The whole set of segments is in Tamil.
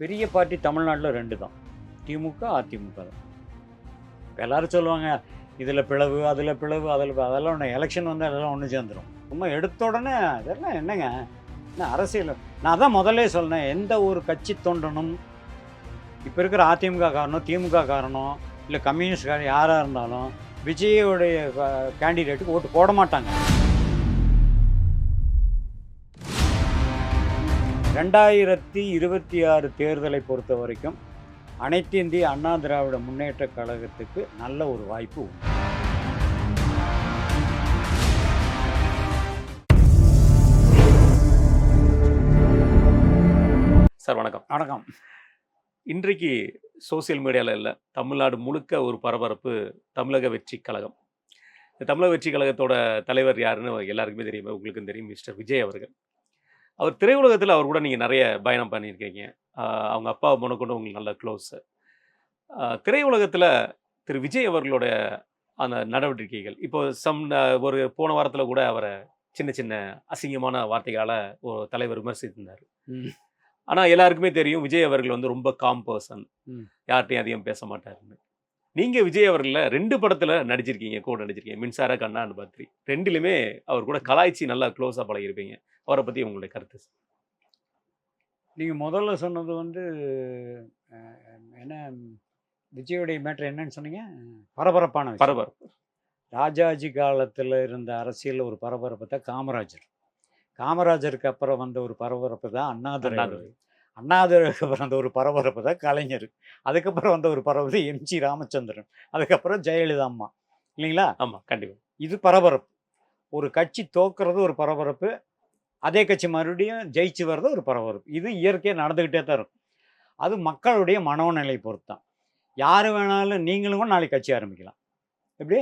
பெரிய பார்ட்டி தமிழ்நாட்டில் ரெண்டு தான். திமுக அதிமுக தான். எல்லோரும் எல்லாரும் சொல்லுவாங்க இதில் பிளவு அதில் பிளவு அதில் அதெல்லாம் ஒன்று எலெக்ஷன் வந்து அதெல்லாம் ஒன்று சேர்ந்துடும் சும்மா எடுத்த உடனே அதெல்லாம் என்னங்க? என்ன அரசியல்? நான் தான் முதல்ல சொன்னேன் எந்த ஒரு கட்சி தொண்டனும் இப்போ இருக்கிற அதிமுக காரணம் திமுக காரணம் இல்லை கம்யூனிஸ்ட் காரணம் யாராக இருந்தாலும் விஜயோடைய கேண்டிடேட்டுக்கு ஓட்டு போட மாட்டாங்க. ரெண்டாயிரத்தி இருபத்தி ஆறு தேர்தலை பொறுத்த வரைக்கும் அனைத்து இந்திய அண்ணா திராவிட முன்னேற்ற கழகத்துக்கு நல்ல ஒரு வாய்ப்பு உண்டு. சார் வணக்கம். வணக்கம். இன்றைக்கு சோசியல் மீடியாவில் இல்லை தமிழ்நாடு முழுக்க ஒரு பரபரப்பு தமிழக வெற்றி கழகம். இந்த தமிழக வெற்றி கழகத்தோட தலைவர் யாருன்னு எல்லாருக்குமே தெரியும் உங்களுக்கும் தெரியும் மிஸ்டர் விஜய் அவர்கள். அவர் திரையுலகத்தில் அவர் கூட நீங்கள் நிறைய பயணம் பண்ணியிருக்கீங்க. அவங்க அப்பா முன்னக்கொண்டு உங்களுக்கு நல்ல க்ளோஸ் திரையுலகத்தில் திரு விஜய் அவர்களோட அந்த நடவடிக்கைகள் இப்போ சம் ஒரு போன வாரத்தில் கூட அவரை சின்ன சின்ன அசிங்கமான வார்த்தைகளால் ஒரு தலைவர் விமர்சித்திருந்தார். ஆனால் எல்லாருக்குமே தெரியும் விஜய் அவர்கள் வந்து ரொம்ப காம் பர்சன். யார்கிட்டையும் அதிகம் பேச மாட்டாருன்னு. நீங்கள் விஜய் அவர்களில் ரெண்டு படத்தில் நடிச்சிருக்கீங்க கூட நடிச்சிருக்கீங்க மின்சார கண்ணான்னு பத்ரி. ரெண்டுலையுமே அவர் கூட கலாய்ச்சி நல்லா க்ளோஸாக பழகிருப்பீங்க அவரை பற்றி உங்களுடைய கருத்து. நீங்கள் முதல்ல சொன்னது வந்து என்ன விஜயோடைய மேட்ரு என்னன்னு சொன்னீங்க? பரபரப்பான. பரபரப்பு. ராஜாஜி காலத்தில் இருந்த அரசியல் ஒரு பரபரப்பு தான் காமராஜர். காமராஜருக்கு அப்புறம் வந்த ஒரு பரபரப்பு தான் அண்ணாதுரை அண்ணாதுரை. அண்ணாதுரைக்கு அப்புறம் வந்த ஒரு பரபரப்பு தான் கலைஞர். அதுக்கப்புறம் வந்த ஒரு பரபரப்பு எம்ஜி ராமச்சந்திரன். அதுக்கப்புறம் ஜெயலலிதா அம்மா. இல்லைங்களா? ஆமாம் கண்டிப்பாக இது பரபரப்பு. ஒரு கட்சி தோக்குறது ஒரு பரபரப்பு. அதே கட்சி மறுபடியும் ஜெயிச்சு வர்றது ஒரு பரபரப்பு. இது இயற்கையாக நடந்துக்கிட்டே தான் இருக்கும். அது மக்களுடைய மனோநிலை பொறுத்து தான் யார் வேணாலும் நீங்களும் கூட நாளைக்கு கட்சி ஆரம்பிக்கலாம். எப்படி?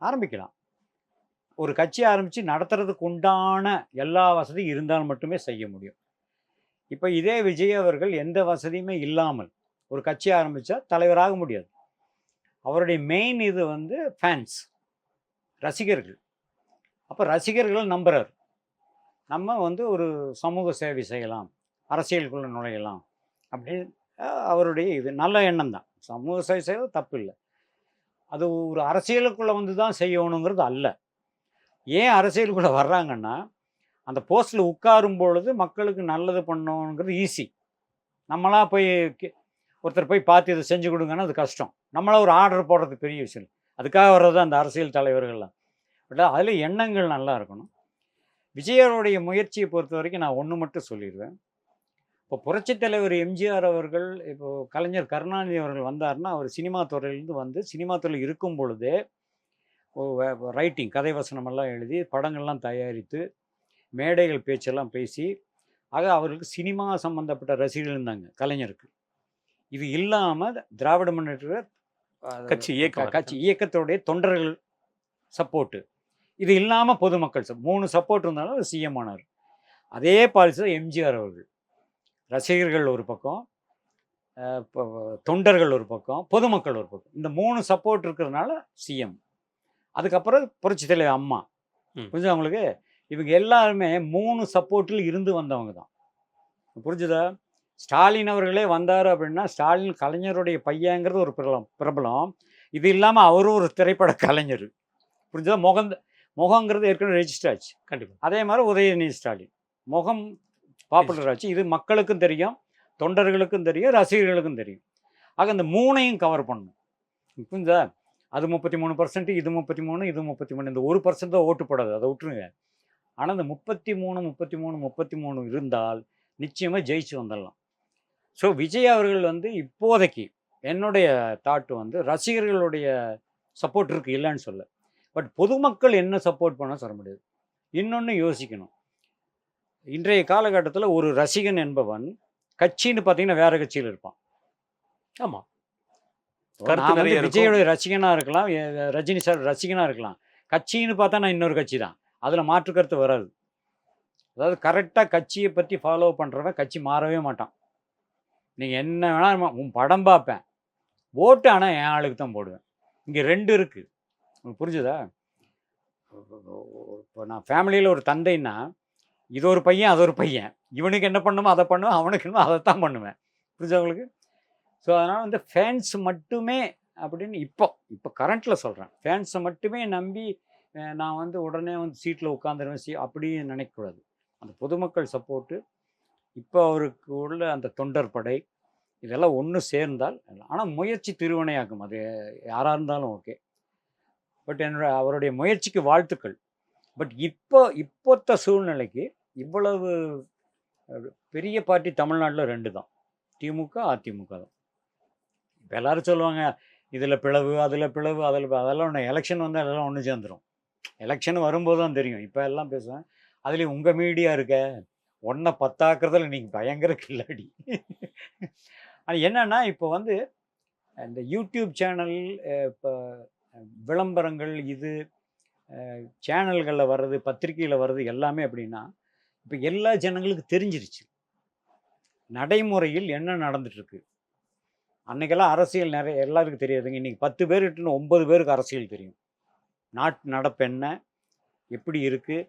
ஆரம்பிக்கலாம். ஒரு கட்சி ஆரம்பித்து நடத்துறதுக்கு உண்டான எல்லா வசதியும் இருந்தால் மட்டுமே செய்ய முடியும். இப்போ இதே விஜய் அவர்கள் எந்த வசதியுமே இல்லாமல் ஒரு கட்சி ஆரம்பித்தா தலைவராக முடியாது. அவருடைய மெயின் இது வந்து ஃபேன்ஸ் ரசிகர்கள். அப்போ ரசிகர்கள் நம்புறார். நம்ம வந்து ஒரு சமூக சேவை செய்யலாம் அரசியலுக்குள்ள நுழையலாம் அப்படின்னு அவருடைய இது நல்ல எண்ணம் தான். சமூக சேவை செய்வது தப்பு இல்லை. அது ஒரு அரசியலுக்குள்ளே வந்து தான் செய்யணுங்கிறது அல்ல. ஏன் அரசியலுக்குள்ளே வர்றாங்கன்னா அந்த போஸ்ட்டில் உட்காரும் பொழுது மக்களுக்கு நல்லது பண்ணணுங்கிறது ஈஸி நம்மளாக போய் கே- ஒருத்தர் போய் பார்த்து இதை செஞ்சு கொடுங்கன்னா அது கஷ்டம். நம்மளாக ஒரு ஆர்டர் போடுறது பெரிய விஷயம் அதுக்காக வர்றது அந்த அரசியல் தலைவர்கள்லாம். பட் அதில் எண்ணங்கள் நல்லா இருக்கணும். விஜயருடைய முயற்சியை பொறுத்த வரைக்கும் நான் ஒன்று மட்டும் சொல்லிடுவேன். இப்போ புரட்சித் தலைவர் எம்ஜிஆர் அவர்கள் இப்போ கலைஞர் கருணாநிதி அவர்கள் வந்தாருன்னா அவர் சினிமா துறையிலேருந்து வந்து சினிமா துறையில் இருக்கும் பொழுதே ரைட்டிங் கதை வசனமெல்லாம் எழுதி படங்கள்லாம் தயாரித்து மேடைகள் பேச்செல்லாம் பேசி ஆக அவருக்கு சினிமா சம்பந்தப்பட்ட ரசிகர்கள் இருந்தாங்க கலைஞருக்கு. இது இல்லாமல் திராவிட முன்னேற்ற கட்சி இயக்கம் க- கட்சி இயக்கத்துடைய தொண்டர்கள் சப்போர்ட்டு. இது இல்லாமல் பொதுமக்கள். மூணு சப்போர்ட் இருந்தாலும் சிஎம் ஆனார். அதே பாலிசி தான் எம்ஜிஆர் அவர்கள். ரசிகர்கள் ஒரு பக்கம் தொண்டர்கள் ஒரு பக்கம் பொதுமக்கள் ஒரு பக்கம். இந்த மூணு சப்போர்ட் இருக்கிறதுனால சிஎம் அதுக்கப்புறம் புரட்சி தலைவர் அம்மா. புரிஞ்சு அவங்களுக்கு இவங்க எல்லாருமே மூணு சப்போர்ட்டில் இருந்து வந்தவங்க தான். புரிஞ்சுதா? ஸ்டாலின் அவர்களே வந்தார் அப்படின்னா ஸ்டாலின் கலைஞருடைய பையங்கிறது ஒரு பிரபலம் பிரபலம். இது இல்லாமல் அவரும் ஒரு திரைப்பட கலைஞர். புரிஞ்சுதா? முகம் முகங்கிறது ஏற்கனவே ரெஜிஸ்டர் ஆச்சு. கண்டிப்பாக அதே மாதிரி உதயநிதி ஸ்டாலின். முகம் பாப்புலர் ஆச்சு. இது மக்களுக்கும் தெரியும் தொண்டர்களுக்கும் தெரியும் ரசிகர்களுக்கும் தெரியும். ஆக இந்த மூணையும் கவர் பண்ணணும். புரிஞ்சா அது முப்பத்தி மூணு பர்சன்ட் இது முப்பத்தி மூணு இது முப்பத்தி மூணு இந்த ஒரு பர்சன்ட் தான் ஓட்டு போடாது. அதை விட்டுருங்க. ஆனால் இந்த முப்பத்தி மூணு முப்பத்தி மூணு முப்பத்தி மூணு இருந்தால் நிச்சயமாக ஜெயிச்சு வந்துடலாம். ஸோ விஜய் அவர்கள் வந்து இப்போதைக்கு என்னுடைய தாட்டு வந்து ரசிகர்களுடைய சப்போர்ட் இருக்குது இல்லைன்னு சொல்ல பட் பொதுமக்கள் என்ன சப்போர்ட் பண்ண சொல்ல முடியாது. இன்னொன்று யோசிக்கணும். இன்றைய காலகட்டத்தில் ஒரு ரசிகன் என்பவன் கட்சின்னு பார்த்தீங்கன்னா வேற கட்சியில் இருப்பான். ஆமாம் நான் வந்து. விஜயோட ரசிகனாக இருக்கலாம் ரஜினி சார் ரசிகனாக இருக்கலாம். கட்சின்னு பார்த்தா நான் இன்னொரு கட்சி தான். அதில் மாற்று கருத்து வராது. அதாவது கரெக்டாக கட்சியை பற்றி ஃபாலோ பண்ணுறவன் கட்சி மாறவே மாட்டான். நீங்கள் என்ன வேணால் உன் படம் பார்ப்பேன். ஓட்டு ஆனால் என் ஆளுக்கு தான் போடுவேன். இங்கே ரெண்டு இருக்குது உங்களுக்கு புரிஞ்சுதா? இப்போ நான் ஃபேமிலியில் ஒரு தந்தைன்னா இது ஒரு பையன் அது ஒரு பையன். இவனுக்கு என்ன பண்ணுமோ அதை பண்ணுவேன். அவனுக்கு என்ன அதை தான் பண்ணுவேன். புரிஞ்சா உங்களுக்கு? ஸோ அதனால் வந்து ஃபேன்ஸ் மட்டுமே அப்படின்னு இப்போ இப்போ கரண்ட்டில் சொல்கிறேன் ஃபேன்ஸை மட்டுமே நம்பி நான் வந்து உடனே வந்து சீட்டில் உட்காந்துருவேன் சீ அப்படின்னு நினைக்கக்கூடாது. அந்த பொதுமக்கள் சப்போர்ட்டு இப்போ அவருக்கு உள்ள அந்த தொண்டர் படை இதெல்லாம் ஒன்று சேர்ந்தால் ஆனால் முயற்சி திருவினையாக்கும். அது யாராக இருந்தாலும் ஓகே பட் என்னோட அவருடைய முயற்சிக்கு வாழ்த்துக்கள். பட் இப்போ இப்போத்த சூழ்நிலைக்கு இவ்வளவு பெரிய பார்ட்டி தமிழ்நாட்டில் ரெண்டு தான். திமுக அதிமுக தான். இப்போ எல்லோரும் சொல்லுவாங்க இதில் பிளவு அதில் பிளவு அதில் அதெல்லாம் ஒன்று எலெக்ஷன் வந்து அதெல்லாம் ஒன்று சேர்ந்துடும் எலெக்ஷன் வரும்போது தான் தெரியும். இப்போ எல்லாம் பேசுவேன் அதுலேயும் உங்கள் மீடியா இருக்க. ஒன்றை பத்தாக்குறதுல நீங்கள் பயங்கர கில்லாடி. அது என்னென்னா இப்போ வந்து இந்த யூடியூப் சேனல் இப்போ விளம்பரங்கள் இது சேனல்களில் வர்றது பத்திரிக்கையில் வர்றது எல்லாமே அப்படின்னா இப்போ எல்லா ஜனங்களுக்கு தெரிஞ்சிருச்சு. நடைமுறையில் என்ன நடந்துட்டுருக்கு? அன்றைக்கெல்லாம் அரசியல் நிறைய எல்லாருக்கும் தெரியாதுங்க. இன்றைக்கி பத்து பேர் இட்டுன்னு ஒன்பது பேருக்கு அரசியல் தெரியும். நாட்டு நடப்பு என்ன? எப்படி இருக்குது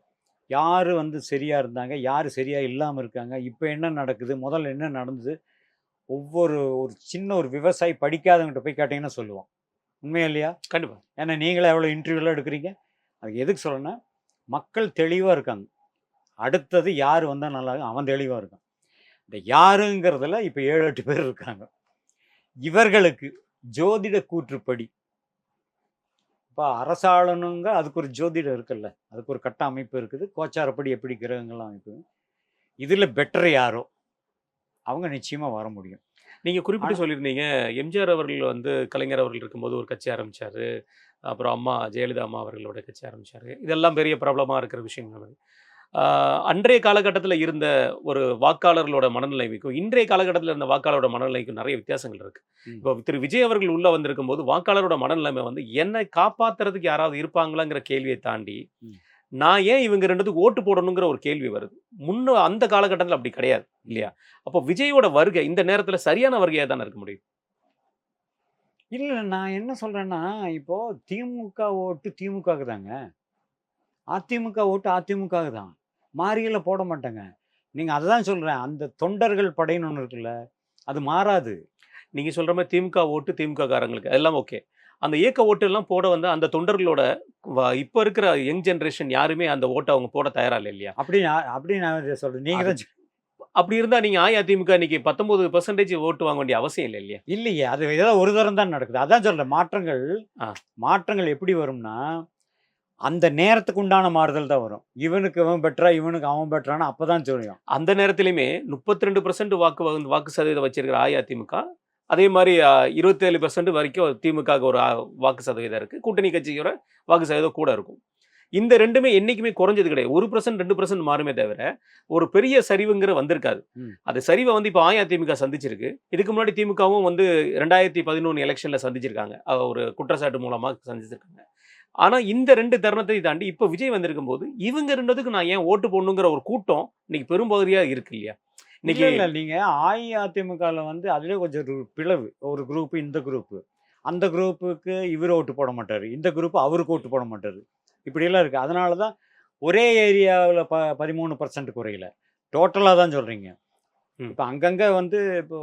யார் வந்து சரியாக இருந்தாங்க? யார் சரியாக இல்லாமல் இருக்காங்க? இப்போ என்ன நடக்குது? முதல்ல என்ன நடந்தது? ஒவ்வொரு ஒரு சின்ன ஒரு விவசாயி படிக்காதவங்கிட்ட போய் கேட்டிங்கன்னா சொல்லுவான். உண்மையா இல்லையா? கண்டிப்பா. ஏன்னா நீங்களே எவ்வளோ இன்டர்வியூலாம் எடுக்கிறீங்க? அதுக்கு எதுக்கு சொல்லணும்னா மக்கள் தெளிவாக இருக்காங்க. அடுத்தது யார் வந்தால் நல்லா அவன் தெளிவாக இருக்கான். இந்த யாருங்கிறதுல இப்போ ஏழு எட்டு பேர் இருக்காங்க. இவர்களுக்கு ஜோதிட கூற்றுப்படி இப்போ அரசாளனுங்க அதுக்கு ஒரு ஜோதிடம் இருக்குல்ல? அதுக்கு ஒரு கட்ட அமைப்பு இருக்குது. கோச்சாரப்படி எப்படி கிரகங்கள் அமைப்பு? இதில் பெட்டர் யாரோ? அவங்க நிச்சயமாக வர முடியும். நீங்க குறிப்பிட்டு சொல்லியிருந்தீங்க. எம்ஜிஆர் அவர்கள் வந்து கலைஞர் அவர்கள் இருக்கும்போது ஒரு கட்சி ஆரம்பிச்சாரு. அப்புறம் அம்மா ஜெயலலிதா அம்மா அவர்களோட கட்சி ஆரம்பிச்சாரு. இதெல்லாம் பெரிய பிரபலமா இருக்கிற விஷயங்கள் அன்றைய காலகட்டத்தில் இருந்த ஒரு வாக்காளர்களோட மனநிலைமைக்கும் இன்றைய காலகட்டத்தில் இருந்த வாக்காளரோட மனநிலைக்கும் நிறைய வித்தியாசங்கள் இருக்கு. இப்போ திரு விஜய் அவர்கள் உள்ள வந்திருக்கும் போது வாக்காளரோட மனநிலைமை வந்து என்னை காப்பாத்துறதுக்கு யாராவது இருப்பாங்களாங்கிற கேள்வியை தாண்டி. நான் ஏன் இவங்க ரெண்டுத்துக்கு ஓட்டு போடணுங்கிற ஒரு கேள்வி வருது. முன்ன அந்த காலகட்டத்தில் அப்படி கிடையாது இல்லையா? அப்போ விஜயோட வருகை இந்த நேரத்துல சரியான வருகையா தானே இருக்க முடியும்? இல்லை நான் என்ன சொல்கிறேன்னா இப்போ திமுக ஓட்டு திமுகவுக்கு தாங்க. அதிமுக ஓட்டு அதிமுகவுக்கு தான். மாறிகளை போட மாட்டாங்க. நீங்கள் அதை தான் சொல்கிறேன் அந்த தொண்டர்கள் ஒன்று இருக்குல்ல அது மாறாது. நீங்க சொல்ற மாதிரி திமுக ஓட்டு திமுக காரங்களுக்கு எல்லாம் ஓகே. அந்த இயக்க ஓட்டு எல்லாம் போட வந்து அந்த தொண்டர்களோட இப்ப இருக்கிற யங் ஜெனரேஷன் யாருமே அந்த ஓட்டை அவங்க போட தயாரா இல்லை இல்லையா? அப்படி நான் அப்படி நான் சொல்கிறேன் நீங்கள் தான் அப்படி இருந்தா நீங்க அஇஅதிமுக இன்னைக்கு பத்தொன்பது பெர்சன்டேஜ் ஓட்டு வாங்க வேண்டிய அவசியம் இல்லை இல்லையா? இல்லையே அது ஏதோ ஒரு தரம் தான் நடக்குது. அதான் சொல்கிறேன் மாற்றங்கள். மாற்றங்கள் எப்படி வரும்னா அந்த நேரத்துக்கு உண்டான மாறுதல் தான் வரும். இவனுக்கு அவன் பெட்டரா இவனுக்கு அவன் பெட்டரான்னு அப்போ தான் தெரியும். அந்த நேரத்திலுமே முப்பத்தி ரெண்டு பர்சன்ட் வாக்கு வாக்கு சதவீதம் வச்சிருக்கிற அஇஅதிமுக அதே மாதிரி இருபத்தேழு பெர்சன்ட் வரைக்கும் திமுக ஒரு வாக்கு சதவீதம் இருக்கு. கூட்டணி கட்சியோட வாக்கு சதவீதம் கூட இருக்கும். இந்த ரெண்டுமே என்னைக்குமே குறைஞ்சது கிடையாது. ஒரு பர்சன்ட் ரெண்டு பர்சன்ட் மாறுமே தவிர ஒரு பெரிய சரிவுங்கிற வந்திருக்காது. அது சரிவை வந்து இப்போ அஇஅதிமுக சந்திச்சிருக்கு. இதுக்கு முன்னாடி திமுகவும் வந்து ரெண்டாயிரத்தி பதினொன்று எலெக்ஷன்ல சந்திச்சிருக்காங்க. ஒரு குற்றச்சாட்டு மூலமா சந்திச்சிருக்காங்க. ஆனா இந்த ரெண்டு தருணத்தை தாண்டி இப்போ விஜய் வந்திருக்கும் போது இவங்க ரெண்டுத்துக்கு நான் ஏன் ஓட்டு போடணுங்கிற ஒரு கூட்டம் இன்னைக்கு பெரும்பகுதியா இருக்கு இல்லையா? இன்னைக்கு இல்லை நீங்கள் அஇஅதிமுகவில் வந்து அதுலேயே கொஞ்சம் பிளவு. ஒரு குரூப் இந்த குரூப்பு அந்த குரூப்புக்கு இவர் ஓட்டு போட மாட்டார். இந்த குரூப் அவருக்கு ஓட்டு போட மாட்டார். இப்படியெல்லாம் இருக்குது அதனால தான் ஒரே ஏரியாவில் ப பதிமூணு பர்சன்ட் குறையல. டோட்டலாக தான் சொல்கிறீங்க ம். இப்போ அங்கங்கே வந்து இப்போ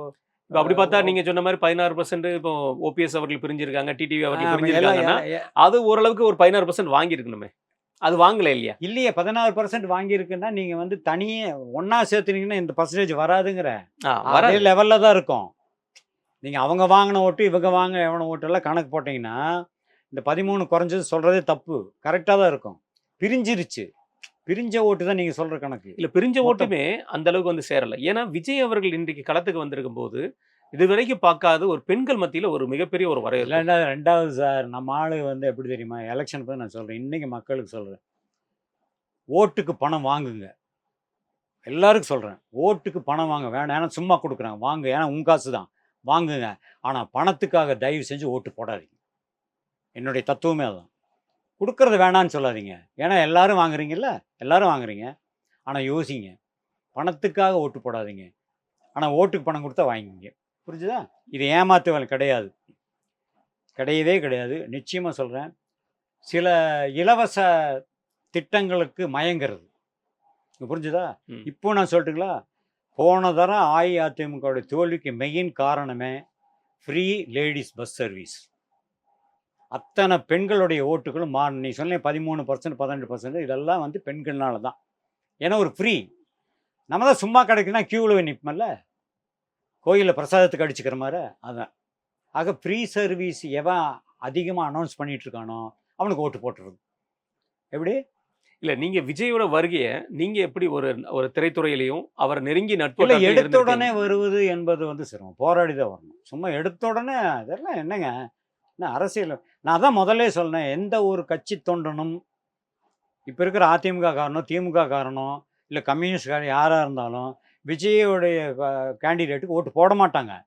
இப்போ அப்படி பார்த்தா நீங்க சொன்ன மாதிரி பதினாறு பர்சன்ட் இப்போ ஓபிஎஸ் அவர்கள் பிரிஞ்சிருக்காங்க டிடிவி அவர்கள் பிரிஞ்சிருக்காங்கன்னா அது ஓரளவுக்கு ஒரு பதினாறு பர்சன்ட் வாங்கியிருக்கணுமே. அது வாங்கல இல்லையா? இல்லையே பதினாறு பர்சன்ட் வாங்கியிருக்குன்னா நீங்கள் வந்து தனியே ஒன்றா சேர்த்துனீங்கன்னா இந்த பர்சன்டேஜ் வராதுங்கிற. அதே லெவலில் தான் இருக்கும். நீங்கள் அவங்க வாங்கின ஓட்டு இவங்க வாங்க எவன ஓட்டெல்லாம் கணக்கு போட்டிங்கன்னா இந்த பதிமூணு குறைஞ்சது சொல்கிறதே தப்பு. கரெக்டாக தான் இருக்கும். பிரிஞ்சிருச்சு. பிரிஞ்ச ஓட்டு தான் நீங்கள் சொல்கிற கணக்கு. இல்ல பிரிஞ்ச. ஓட்டுமே அந்த அளவுக்கு வந்து சேரல. ஏன்னா விஜய் அவர்கள் இன்றைக்கு களத்துக்கு வந்திருக்கும் போது இது வரைக்கும் பார்க்காத ஒரு பெண்கள் மத்தியில் ஒரு மிகப்பெரிய ஒரு வரவேற்பு. இல்லைன்னா ரெண்டாவது சார் நம்ம ஆளு வந்து எப்படி தெரியுமா? எலெக்ஷன் பற்றி நான் சொல்கிறேன் இன்றைக்கி மக்களுக்கு சொல்கிறேன் ஓட்டுக்கு பணம் வாங்குங்க. எல்லாருக்கும் சொல்கிறேன் ஓட்டுக்கு பணம் வாங்க வேணாம். ஏன்னா சும்மா கொடுக்குறாங்க. வாங்க. ஏன்னா உங்க காசு தான். வாங்குங்க. ஆனால் பணத்துக்காக தயவு செஞ்சு ஓட்டு போடாதீங்க. என்னுடைய தத்துவமே அதுதான் கொடுக்கறது வேணான்னு சொல்லாதீங்க. ஏன்னா எல்லாரும் வாங்குறீங்கல்ல? எல்லாரும் வாங்குறீங்க. ஆனால் யோசிங்க. பணத்துக்காக ஓட்டு போடாதீங்க. ஆனால் ஓட்டுக்கு பணம் கொடுத்தா வாங்கிங்க புரிஞ்சுதா? இது ஏமாத்து வேலை கிடையாது. கிடையவே கிடையாது. நிச்சயமாக சொல்கிறேன் சில இலவச திட்டங்களுக்கு மயங்கிறது. புரிஞ்சுதா. இப்போ நான் சொல்லட்டுங்களா போன தரம் அஇஅதிமுகவுடைய தோல்விக்கு மெயின் காரணமே ஃப்ரீ லேடிஸ் பஸ் சர்வீஸ் அத்தனை பெண்களுடைய ஓட்டுகளும் மா நீ சொன்ன பதிமூணு பர்சன்ட் பதினெண்டு பர்சன்ட் இதெல்லாம் வந்து பெண்கள்னால தான் ஏன்னா ஒரு ஃப்ரீ நம்ம தான் சும்மா கிடைக்குன்னா க்யூவில் நிற்போம்ல கோயிலில் பிரசாதத்துக்கு அடிச்சுக்கிற மாதிரி அதான். ஆக ஃப்ரீ சர்வீஸ் எவன் அதிகமாக அனௌன்ஸ் பண்ணிட்டு இருக்கானோ அவனுக்கு ஓட்டு போட்டுருது எப்படி? இல்ல நீங்க விஜயோட வருகையை நீங்க எப்படி ஒரு ஒரு திரைத்துறையிலையும் அவர் நெருங்கி நட்பு எடுத்த உடனே. வருவது என்பது வந்து சிரமம். போராடி தான் வரணும். சும்மா எடுத்த உடனே அதெல்லாம் என்னங்க? என்ன அரசியல்? நான் தான் முதல்ல சொன்னேன் எந்த ஒரு கட்சி தொண்டனும் இப்போ இருக்கிற அதிமுக காரணம் திமுக காரணம் இல்லை கம்யூனிஸ்ட் காரணம் யாராக இருந்தாலும் விஜயோடைய கேண்டிடேட்டுக்கு ஓட்டு போட மாட்டாங்க.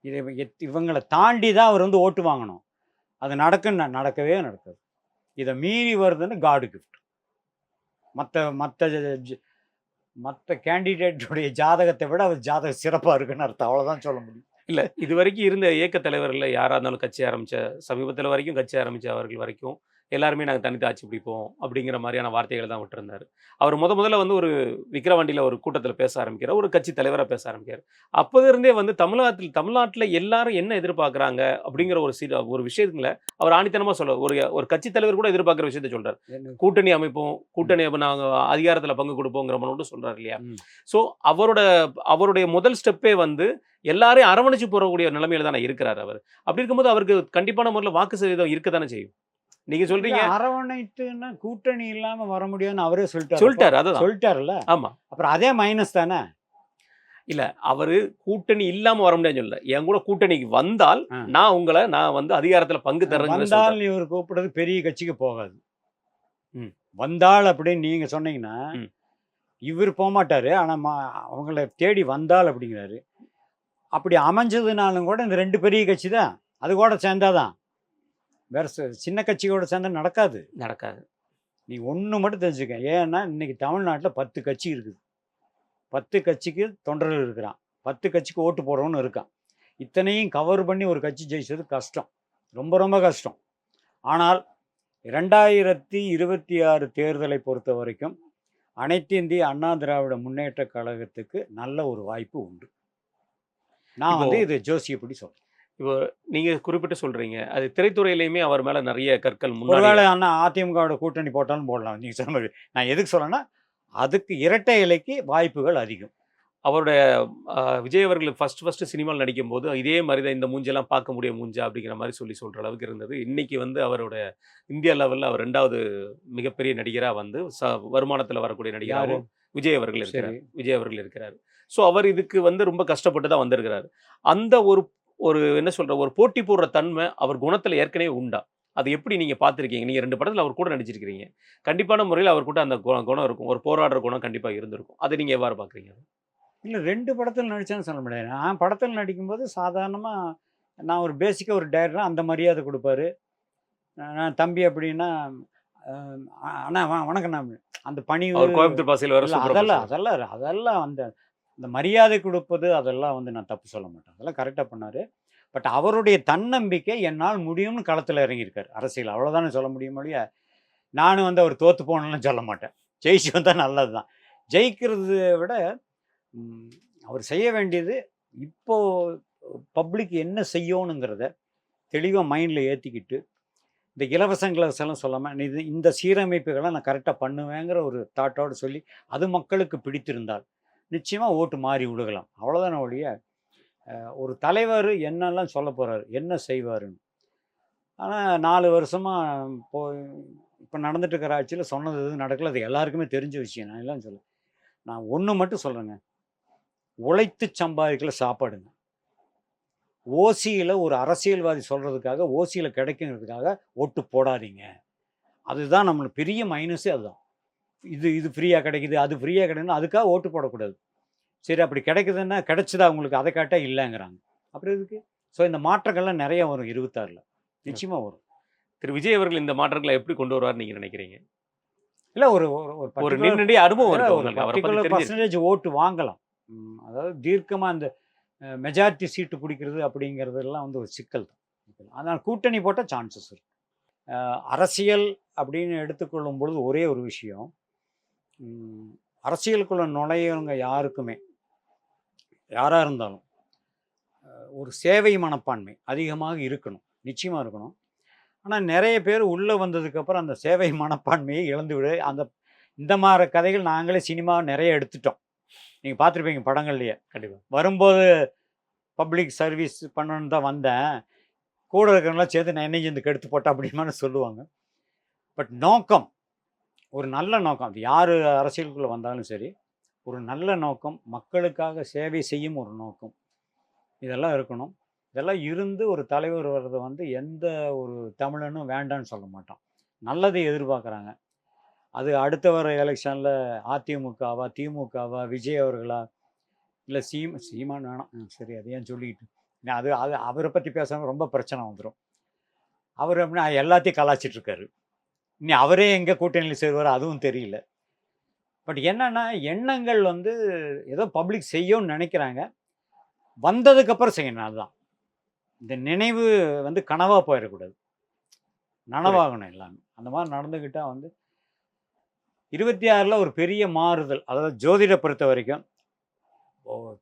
இது எத்- இவங்களை தாண்டி தான் அவர் வந்து ஓட்டு வாங்கணும். அது நடக்குன்னு நடக்கவே நடக்காது. இதை மீறி வருதுன்னு காடு கிஃப்ட் மற்ற மற்ற மற்ற கேண்டிடேட்டுடைய ஜாதகத்தை விட அவர் ஜாதகம் சிறப்பாக இருக்குன்னு அர்த்தம். அவ்வளோதான் சொல்ல முடியும். இல்லை இது வரைக்கும் இருந்த இயக்க தலைவர்களில் யாராக இருந்தாலும் கட்சி ஆரம்பித்த சமீபத்தில் வரைக்கும் கட்சி ஆரம்பித்த அவர்கள் வரைக்கும் எல்லாருமே நாங்கள் தனித்து ஆட்சி பிடிப்போம் அப்படிங்கிற மாதிரியான வார்த்தைகள் தான் விட்டுருந்தாரு. அவர் முத முதல்ல வந்து ஒரு விக்கிரவாண்டியில் ஒரு கூட்டத்தில் பேச ஆரம்பிக்கிறார் ஒரு கட்சி தலைவராக பேச ஆரம்பிக்கிறார். அப்போது இருந்தே வந்து தமிழ்நாட்டில் தமிழ்நாட்டில் எல்லாரும் என்ன எதிர்பார்க்குறாங்க அப்படிங்கிற ஒரு சில ஒரு விஷயங்களை அவர் ஆணித்தனமாக சொல்ல ஒரு ஒரு கட்சி தலைவர் கூட எதிர்பார்க்குற விஷயத்த சொல்றாரு. கூட்டணி அமைப்போம் கூட்டணி நாங்கள் அதிகாரத்தில் பங்கு கொடுப்போங்கிற மட்டும் சொல்றாரு இல்லையா. ஸோ அவரோட அவருடைய முதல் ஸ்டெப்பே வந்து எல்லாரையும் அரவணைச்சு போகக்கூடிய நிலைமையில தானே இருக்கிறார் அவர். அப்படி இருக்கும்போது அவருக்கு கண்டிப்பான முறையில் வாக்கு சதவீதம் இருக்க தானே செய்யும்? நீங்க சொல்றீங்க? அரவணைத்துன்னா கூட்டணி இல்லாம வர முடியும்னு அவரே சொல்லிட்டாரு. சொல்லிட்டாரு அதுதான் சொல்லிட்டாருல்ல? ஆமா. அப்புறம் அதே மைனஸ் தானே? இல்ல அவரு கூட்டணி இல்லாம வர முடியாதுன்னு சொல்லல. என் கூட கூட்டணிக்கு வந்தால். நான் உங்களை நான் வந்து அதிகாரத்துல பங்கு தரேன்னு வந்தால் இவர் கூப்பிடுறது பெரிய கட்சிக்கு போகாது. ம். வந்தால் அப்படின்னு நீங்க சொன்னீங்கன்னா. இவர் போக மாட்டாரு. ஆனா அவங்கள தேடி வந்தால் அப்படிங்கிறாரு. அப்படி அமைஞ்சதுனாலும் கூட இந்த ரெண்டு பெரிய கட்சி தான். அது கூட சேர்ந்தாதான் வேற சின்ன கட்சியோட சேர்ந்தா நடக்காது. நடக்காது. நீ ஒன்று மட்டும் தெரிஞ்சுக்க. ஏன்னா இன்னைக்கு தமிழ்நாட்டில் பத்து கட்சி இருக்குது. பத்து கட்சிக்கு தொண்டர்கள் இருக்கிறான். பத்து கட்சிக்கு ஓட்டு போடுறவனு இருக்கான். இத்தனையும் கவர் பண்ணி ஒரு கட்சி ஜெயிச்சது கஷ்டம். ரொம்ப ரொம்ப கஷ்டம். ஆனால் ரெண்டாயிரத்தி இருபத்தி ஆறு தேர்தலை பொறுத்த வரைக்கும் அனைத்து இந்திய அண்ணா திராவிட முன்னேற்ற கழகத்துக்கு நல்ல ஒரு வாய்ப்பு உண்டு. நான் வந்து இது ஜோசியப்படி சொல்றேன். இப்போ நீங்க குறிப்பிட்டு சொல்றீங்க. அது திரைத்துறையிலையுமே அவர் மேல நிறைய கற்கள் ஒருவேளை அண்ணா அதிமுகவோட கூட்டணி போட்டாலும் போடலாம். நீங்க சொன்ன மாதிரி நான் எதுக்கு சொல்றேன்னா அதுக்கு இரட்டை இலைக்கு வாய்ப்புகள் அதிகம். அவருடைய விஜய் அவர்கள் ஃபர்ஸ்ட் ஃபர்ஸ்ட் சினிமாவில் நடிக்கும் போது இதே மாதிரி தான் இந்த மூஞ்செல்லாம் பார்க்க முடிய மூஞ்சா அப்படிங்கிற மாதிரி சொல்லி சொல்ற அளவுக்கு இருந்தது. இன்னைக்கு வந்து அவரோட இந்தியா லெவலில் அவர் ரெண்டாவது மிகப்பெரிய நடிகராக வந்து ச வருமானத்தில் வரக்கூடிய நடிகராகவும் விஜய் அவர்கள் இருக்கிறார். விஜய் அவர்கள் இருக்கிறார். ஸோ அவர் இதுக்கு வந்து ரொம்ப கஷ்டப்பட்டு தான் வந்திருக்கிறார். அந்த ஒரு ஒரு என்ன சொல்ற ஒரு போட்டி போடுற தன்மை அவர் குணத்தில் ஏற்கனவே உண்டா? அது எப்படி நீங்க பார்த்துருக்கீங்க? நீங்க ரெண்டு படத்தில் அவர் கூட நடிச்சிருக்கிறீங்க. கண்டிப்பான முறையில் அவர் கூட அந்த குண- குணம் இருக்கும். ஒரு போராடுற குணம் கண்டிப்பாக இருந்திருக்கும். அதை நீங்க எவ்வாறு பார்க்குறீங்க? இல்லை ரெண்டு படத்தில் நடிச்சேன்னு சொல்ல முடியாது. நான் படத்தில் நடிக்கும்போது சாதாரணமாக நான் ஒரு பேசிக்காக ஒரு டைரக்டர் அந்த மரியாதை கொடுப்பாரு. நான் தம்பி அப்படின்னா அண்ணா வ- வணக்கம் நான் அந்த பணி கோயம்புத்தூர் பாசையில் வர அதெல்லாம். அதெல்லாம் அதெல்லாம் அந்த இந்த மரியாதை கொடுப்பது அதெல்லாம் வந்து நான் தப்பு சொல்ல மாட்டேன். அதெல்லாம் கரெக்டாக பண்ணார். பட் அவருடைய தன்னம்பிக்கை என்னால் முடியும்னு களத்தில் இறங்கியிருக்கார். அரசியல் அவ்வளோதானே சொல்ல முடியும் இல்லையா நானும் வந்து அவர் தோற்று போகணும்னு சொல்ல மாட்டேன். ஜெயிச்சு வந்தால் நல்லது தான் ஜெயிக்கிறத விட அவர் செய்ய வேண்டியது இப்போ பப்ளிக் என்ன செய்யணுங்கிறத தெளிவாக மைண்டில் ஏற்றிக்கிட்டு இந்த இலவசங்களை எல்லாம் சொல்லாமல் இது இந்த சீரமைப்புகளை நான் கரெக்டாக பண்ணுவேங்கிற ஒரு தாட்டோடு சொல்லி அது மக்களுக்கு பிடித்திருந்தால் நிச்சயமாக ஓட்டு மாறி விழுகலாம் அவ்வளோதான ஒழிய ஒரு தலைவர் என்னெல்லாம் சொல்ல போகிறாரு என்ன செய்வாருன்னு. ஆனால் நாலு வருஷமாக இப்போ இப்போ நடந்துட்டு இருக்கிற ஆட்சியில் சொன்னது எதுவும் நடக்கல. அது எல்லாருக்குமே தெரிஞ்ச விஷயம். நான் எல்லாம் சொல்ல நான் ஒன்று மட்டும் சொல்கிறேங்க உழைத்து சம்பாதிக்கல சாப்பாடுங்க. ஓசியில் ஒரு அரசியல்வாதி சொல்கிறதுக்காக ஓசியில் கிடைக்குங்கிறதுக்காக ஓட்டு போடாதீங்க. அதுதான் நம்மளுக்கு பெரிய மைனஸே அதுதான். இது இது ஃப்ரீயாக கிடைக்குது அது ஃப்ரீயாக கிடைக்குதுன்னு அதுக்காக ஓட்டு போடக்கூடாது. சரி அப்படி கிடைக்குதுன்னா கிடைச்சதா உங்களுக்கு? அதை கேட்டால் இல்லைங்கிறாங்க. அப்புறம் இதுக்கு ஸோ இந்த மாற்றங்கள்லாம் நிறைய வரும் இருபத்தாறில். நிச்சயமாக வரும். திரு விஜய் அவர்கள் இந்த மாற்றங்களை எப்படி கொண்டு வருவார் நீங்க நினைக்கிறீங்க? இல்லை ஒரு ஒரு ஒரு அனுபவம் பர்டிகுலர் பர்சன்டேஜ் ஓட்டு வாங்கலாம். அதாவது தீர்க்கமாக அந்த மெஜாரிட்டி சீட்டு பிடிக்கிறது அப்படிங்கிறதெல்லாம் வந்து ஒரு சிக்கல் தான். அதனால் கூட்டணி போட்டால் சான்சஸ் இருக்கு. அஹ், அரசியல் அப்படின்னு எடுத்துக்கொள்ளும் பொழுது ஒரே ஒரு விஷயம் அரசியலுக்குள்ள நுழையவங்க யாருக்குமே யாராக இருந்தாலும் ஒரு சேவை மனப்பான்மை அதிகமாக இருக்கணும் நிச்சயமாக இருக்கணும். ஆனால் நிறைய பேர் உள்ளே வந்ததுக்கப்புறம் அந்த சேவை மனப்பான்மையை இழந்து விடு. அந்த இந்த மாதிரி கதைகள் நாங்களே சினிமா நிறைய எடுத்துட்டோம். நீங்கள் பார்த்துருப்பீங்க படங்கள்லையே. கண்டிப்பா. வரும்போது பப்ளிக் சர்வீஸ் பண்ணணுன்னு தான் வந்தேன். கூட இருக்கிறவங்களாம் சேர்த்து நான் என்ன செஞ்சு கெடுத்து போட்டேன் அப்படின்னு சொல்லுவாங்க. பட் நோக்கம் ஒரு நல்ல நோக்கம். அது யார் அரசியலுக்குள்ளே வந்தாலும் சரி ஒரு நல்ல நோக்கம் மக்களுக்காக சேவை செய்யும் ஒரு நோக்கம். இதெல்லாம் இருக்கணும். இதெல்லாம் இருந்து ஒரு தலைவர் வர்றது வந்து எந்த ஒரு தமிழனும் வேண்டான்னு சொல்ல மாட்டான். நல்லதை எதிர்பார்க்குறாங்க. அது அடுத்த வர எலெக்ஷனில் அதிமுகவா திமுகவா விஜய் அவர்களா? இல்லை சீம் சீமான் வேணாம். சரி அதை ஏன் சொல்லிக்கிட்டு அது அது அவரை பற்றி பேசுறது ரொம்ப பிரச்சனை வந்துடும் அவர் அப்படின்னா எல்லாத்தையும் கலாச்சிட்ருக்காரு இனி அவரே எங்கே கூட்டணியில் சேருவார் அதுவும் தெரியல. பட் என்னன்னா எண்ணங்கள் வந்து ஏதோ பப்ளிக் செய்யும்னு நினைக்கிறாங்க. வந்ததுக்கப்புறம் செய்யணும் அதுதான். இந்த நினைவு வந்து கனவாக போயிடக்கூடாது. நனவாகணும் எல்லாமே. அந்த மாதிரி நடந்துக்கிட்டால் வந்து இருபத்தி ஆறில் ஒரு பெரிய மாறுதல் அதாவது ஜோதிட பொறுத்த வரைக்கும்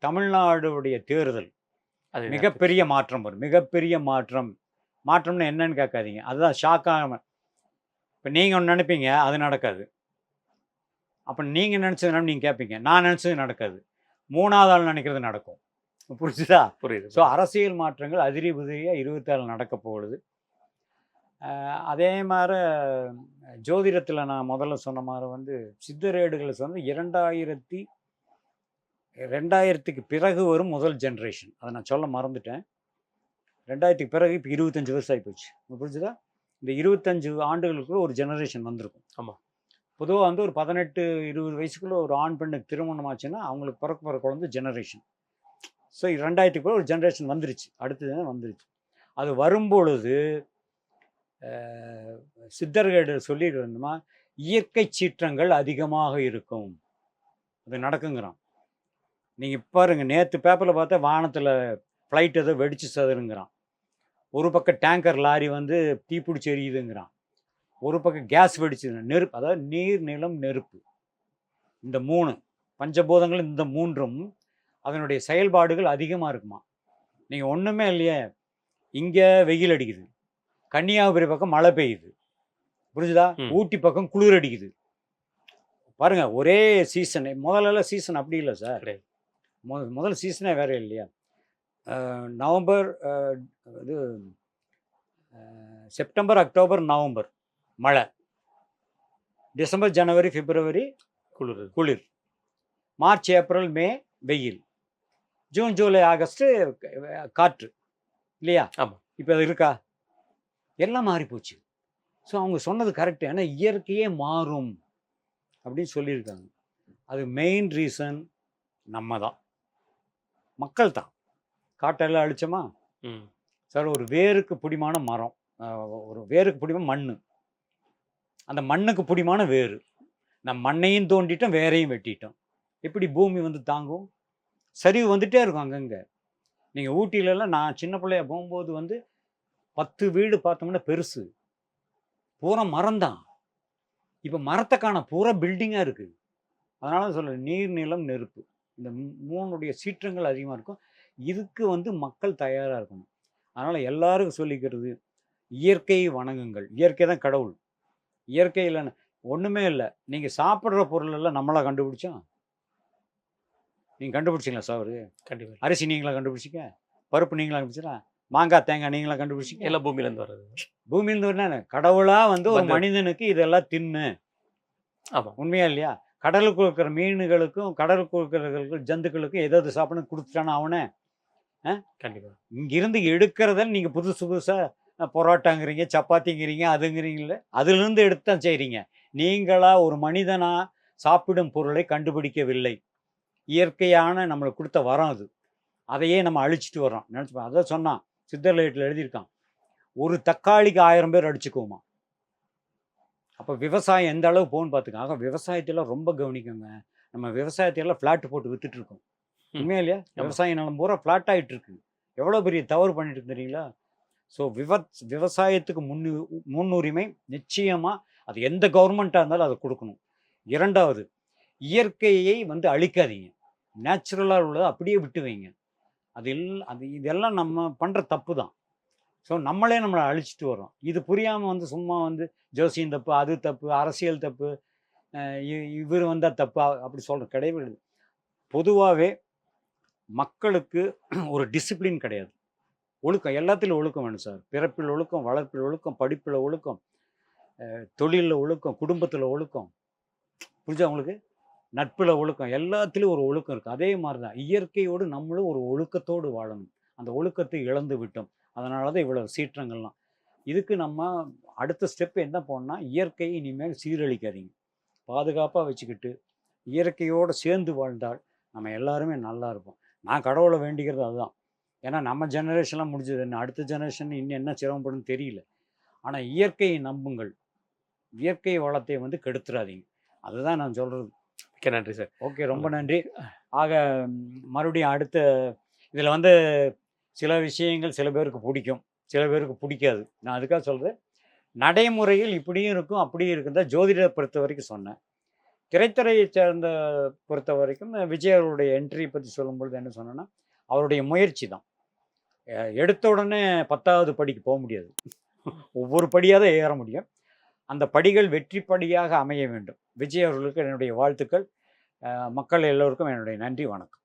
தமிழ்நாடுடைய தேர்தல் அது மிகப்பெரிய மாற்றம் வரும். மிகப்பெரிய மாற்றம். மாற்றம்னு என்னன்னு கேட்காதீங்க. அதுதான் ஷாக் ஆகாம இப்போ நீங்கள் ஒன்று நினைப்பீங்க அது நடக்காது. அப்போ நீங்கள் நினச்சது நீங்கள் கேட்பீங்க நான் நினச்சது நடக்காது. மூணாவது ஆள் நினைக்கிறது நடக்கும். புரிஞ்சுதா? புரியுது ஸோ அரசியல் மாற்றங்கள் அதிரி புதிரியாக இருபத்தாறு நடக்க போகுது. அதே மாதிரி ஜோதிடத்தில் நான் முதல்ல சொன்ன மாதிரி வந்து சித்தரேடுகளை சொன்ன இரண்டாயிரத்தி ரெண்டாயிரத்துக்கு பிறகு வரும் முதல் ஜென்ரேஷன் அதை நான் சொல்ல மறந்துட்டேன். ரெண்டாயிரத்துக்கு பிறகு இப்போ இருபத்தஞ்சு வருஷம் ஆகி போச்சு. புரிஞ்சுதா? இந்த இருபத்தஞ்சு ஆண்டுகளுக்குள்ள ஒரு ஜெனரேஷன் வந்திருக்கும். ஆமா. பொதுவாக வந்து ஒரு பதினெட்டு இருபது வயசுக்குள்ள ஒரு ஆண் பெண்ணுக்கு திருமணம் ஆச்சுன்னா அவங்களுக்கு பிறக்க பிறக்க குழந்தை ஜெனரேஷன் ஸோ ரெண்டாயிரத்துக்கு பிறகு ஒரு ஜெனரேஷன் வந்துருச்சு. அடுத்தது வந்துருச்சு? அது வரும்பொழுது சித்தர்கள் சொல்லிடுமா இயற்கை சீற்றங்கள் அதிகமாக இருக்கும். அது நடக்குங்கிறான். நீங்கள் பாருங்க நேற்று பேப்பரில் பார்த்தா வானத்தில் ஃப்ளைட் ஏதோ வெடிச்சு சதுருங்கிறான். ஒரு பக்கம் டேங்கர் லாரி வந்து தீப்பிடிச்சு எரியுதுங்கிறான். ஒரு பக்கம் கேஸ் வெடிச்சு நெருப்பு அதாவது நீர் நிலம் நெருப்பு. இந்த மூணு பஞ்சபூதங்கள் இந்த மூன்றும் அதனுடைய செயல்பாடுகள் அதிகமாக இருக்குமா நீங்கள் ஒன்றுமே இல்லையே இங்கே வெயில் அடிக்குது கன்னியாகுமரி பக்கம் மழை பெய்யுது. புரிஞ்சுதா. ஊட்டி பக்கம் குளிர் அடிக்குது. பாருங்க ஒரே சீசன் முதல்ல சீசன் அப்படி இல்லை சார். முதல் முதல் சீசனே வேற இல்லையா? நவம்பர் இது செப்டம்பர் அக்டோபர் நவம்பர் மழை. டிசம்பர் ஜனவரி பிப்ரவரி குளிர். குளிர். மார்ச் ஏப்ரல் மே வெயில். ஜூன் ஜூலை ஆகஸ்ட் காற்று. இல்லையா? ஆமா. இப்போ அது இருக்கா? எல்லாம் மாறி போச்சு ஸோ அவங்க சொன்னது கரெக்ட். ஏன்னா இயற்கையே மாறும் அப்படின்னு சொல்லியிருக்காங்க. அது மெயின் ரீசன் நம்ம தான் மக்கள் தான் காட்டெல்லாம் அழிச்சோமா? ம். சார் ஒரு வேருக்கு பிடிமான மரம். ஒரு வேருக்கு பிடிமான மண் அந்த மண்ணுக்கு பிடிமான வேறு நம்ம மண்ணையும் தோண்டிட்டோம் வேரையும் வெட்டிட்டோம் எப்படி பூமி வந்து தாங்கும்? சரிவு வந்துட்டே இருக்கும் அங்கங்கே. நீங்கள் ஊட்டியிலலாம் நான் சின்ன பிள்ளையா போகும்போது வந்து பத்து வீடு பார்த்தோம்னா பெருசு. பூரா மரம்தான் இப்போ மரத்தை காண பூரா பில்டிங்காக இருக்குது அதனால தான் சொல்கிறேன் நீர் நிலம் நெருப்பு. இந்த மூணுடைய சீற்றங்கள் அதிகமாக இருக்கும். இதுக்கு வந்து மக்கள் தயாராக இருக்கணும். அதனால் எல்லாருக்கும் சொல்லிக்கிறது இயற்கையை வணங்குங்கள் இயற்கை தான் கடவுள். இயற்கை இல்லைன்னு ஒன்றுமே இல்லை. நீங்கள் சாப்பிட்ற பொருள் எல்லாம் நம்மளா கண்டுபிடிச்சோம் நீங்கள் கண்டுபிடிச்சிங்களா சார் கண்டிப்பா. அரிசி நீங்களா கண்டுபிடிச்சிக்க பருப்பு நீங்களா கண்டுபிடிச்சா மாங்காய் தேங்காய் நீங்களா கண்டுபிடிச்சிக்க எல்லாம் பூமியில இருந்து வர்றது. பூமியிலிருந்து என்ன? கடவுளா வந்து ஒரு மனிதனுக்கு இதெல்லாம் தின்னு. ஆமா. உண்மையா இல்லையா? கடலுக்கு இருக்கிற மீன்களுக்கும் கடலுக்கு இருக்கிற ஜந்துக்களுக்கும் எதாவது சாப்பிடணும் கொடுத்துட்டானா அவனே? கண்டிப்பா. இங்கிருந்து எடுக்கிறத நீங்கள் புதுசு புதுசாக பரோட்டாங்கிறீங்க சப்பாத்திங்கிறீங்க அதுங்கிறீங்கள அதுலேருந்து எடுத்து தான் செய்கிறீங்க நீங்களா ஒரு மனிதனா சாப்பிடும் பொருளை கண்டுபிடிக்கவில்லை. இயற்கையான நம்மளுக்கு கொடுத்த வரம் அது. அதையே நம்ம அழிச்சிட்டு வர்றோம். நினச்சி அதான் சொன்னான் சித்தர்லேட்டில் எழுதியிருக்கான். ஒரு தக்காளிக்கு ஆயிரம் பேர் அடிச்சுக்குவோமா? அப்போ விவசாயம் எந்த அளவு போகும்னு பார்த்துக்க ஆக விவசாயத்தையெல்லாம் ரொம்ப கவனிக்கோங்க. நம்ம விவசாயத்தையெல்லாம் ஃப்ளாட் போட்டு வித்துட்டு இருக்கோம். ம். உண்மையா இல்லையா? விவசாய நிலம் பூரா ஃப்ளாட் ஆயிட்டு இருக்கு எவ்வளோ பெரிய தவறு பண்ணிட்டு இருக்கு தெரியுங்களா? ஸோ விவ விவசாயத்துக்கு முன்னு முன்னுரிமை நிச்சயமாக அது எந்த கவர்மெண்ட்டாக இருந்தாலும் அதை கொடுக்கணும். இரண்டாவது இயற்கையை வந்து அழிக்காதீங்க. நேச்சுரலாக உள்ளதை அப்படியே விட்டு வைங்க. அது எல் அது இதெல்லாம் நம்ம பண்ணுற தப்பு தான். ஸோ நம்மளே நம்மளை அழிச்சிட்டு வரோம் இது புரியாமல் வந்து சும்மா வந்து ஜோசியம் தப்பு அது தப்பு அரசியல் தப்பு இவர் வந்தால் தப்பு அப்படி சொல்கிற கிடையாது. பொதுவாகவே மக்களுக்கு ஒரு டிசிப்ளின் கிடையாது. ஒழுக்கம் எல்லாத்திலும் ஒழுக்கம் வேணும் சார். பிறப்பில் ஒழுக்கம் வளர்ப்பில் ஒழுக்கம் படிப்பில் ஒழுக்கம் தொழிலில் ஒழுக்கம் குடும்பத்தில் ஒழுக்கம். புரிஞ்சா உங்களுக்கு? நட்பில் ஒழுக்கம் எல்லாத்துலேயும் ஒரு ஒழுக்கம் இருக்குது அதே மாதிரி தான் இயற்கையோடு நம்மளும் ஒரு ஒழுக்கத்தோடு வாழணும். அந்த ஒழுக்கத்தை இழந்து விட்டோம். அதனால தான் இவ்வளோ சீற்றங்கள்லாம். இதுக்கு நம்ம அடுத்த ஸ்டெப் என்ன போனால் இயற்கையை இனிமேல் சீரழிக்காதீங்க. பாதுகாப்பாக வச்சுக்கிட்டு இயற்கையோடு சேர்ந்து வாழ்ந்தால் நம்ம எல்லாருமே நல்லா இருப்போம். நான் கடவுளை வேண்டிக்கிறது அதுதான். ஏன்னா நம்ம ஜெனரேஷன்லாம் முடிஞ்சது என்ன? அடுத்த ஜெனரேஷன் இன்னும் என்ன சிரமப்படும் தெரியல. ஆனால் இயற்கையை நம்புங்கள். இயற்கை வளத்தை வந்து கெடுத்துறாதீங்க. அதுதான் நான் சொல்கிறது மிக்க நன்றி சார் ஓகே ரொம்ப நன்றி. ஆக மறுபடியும் அடுத்த இதில் வந்து சில விஷயங்கள் சில பேருக்கு பிடிக்கும். சில பேருக்கு பிடிக்காது. நான் அதுக்காக சொல்கிறேன் நடைமுறையில் இப்படியும் இருக்கும் அப்படியும் இருக்கும் தான் ஜோதிடத்தை பொறுத்த வரைக்கும் சொன்னேன். திரைத்துறையை சேர்ந்த பொறுத்த வரைக்கும் விஜய் அவருடைய என்ட்ரி பற்றி சொல்லும்பொழுது என்ன சொன்னேன்னா அவருடைய முயற்சி தான். எடுத்த உடனே பத்தாவது படிக்கு போக முடியாது. ஒவ்வொரு படியாக தான் ஏற முடியும். அந்த படிகள் வெற்றி படியாக அமைய வேண்டும். விஜய் அவர்களுக்கு என்னுடைய வாழ்த்துக்கள். மக்கள் எல்லோருக்கும் என்னுடைய நன்றி வணக்கம்.